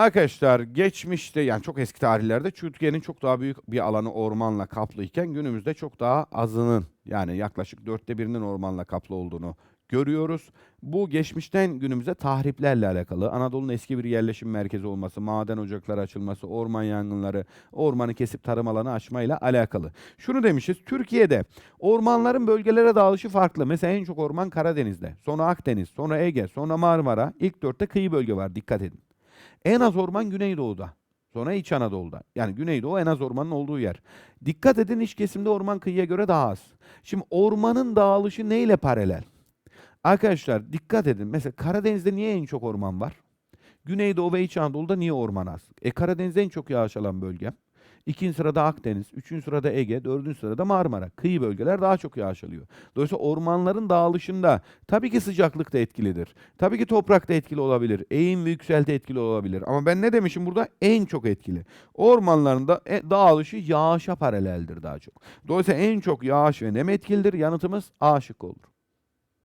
Arkadaşlar geçmişte yani çok eski tarihlerde Türkiye'nin çok daha büyük bir alanı ormanla kaplı iken günümüzde çok daha azının yani yaklaşık dörtte birinin ormanla kaplı olduğunu görüyoruz. Bu geçmişten günümüze tahriplerle alakalı. Anadolu'nun eski bir yerleşim merkezi olması, maden ocakları açılması, orman yangınları, ormanı kesip tarım alanı açmayla alakalı. Şunu demişiz, Türkiye'de ormanların bölgelere dağılışı farklı. Mesela en çok orman Karadeniz'de, sonra Akdeniz, sonra Ege, sonra Marmara. İlk dörtte kıyı bölge var, dikkat edin. En az orman Güneydoğu'da. Sonra İç Anadolu'da. Yani Güneydoğu en az ormanın olduğu yer. Dikkat edin iç kesimde orman kıyıya göre daha az. Şimdi ormanın dağılışı neyle paralel? Arkadaşlar dikkat edin. Mesela Karadeniz'de niye en çok orman var? Güneydoğu ve İç Anadolu'da niye orman az? E Karadeniz'de en çok yağış alan bölge. İkinci sırada Akdeniz, üçüncü sırada Ege, dördüncü sırada Marmara. Kıyı bölgeler daha çok yağış alıyor. Dolayısıyla ormanların dağılışında tabii ki sıcaklık da etkilidir. Tabii ki toprak da etkili olabilir. Eğim ve yükselti etkili olabilir. Ama ben ne demişim burada? En çok etkili. Ormanların da e, dağılışı yağışa paraleldir daha çok. Dolayısıyla en çok yağış ve nem etkilidir. Yanıtımız A şıkkı olur.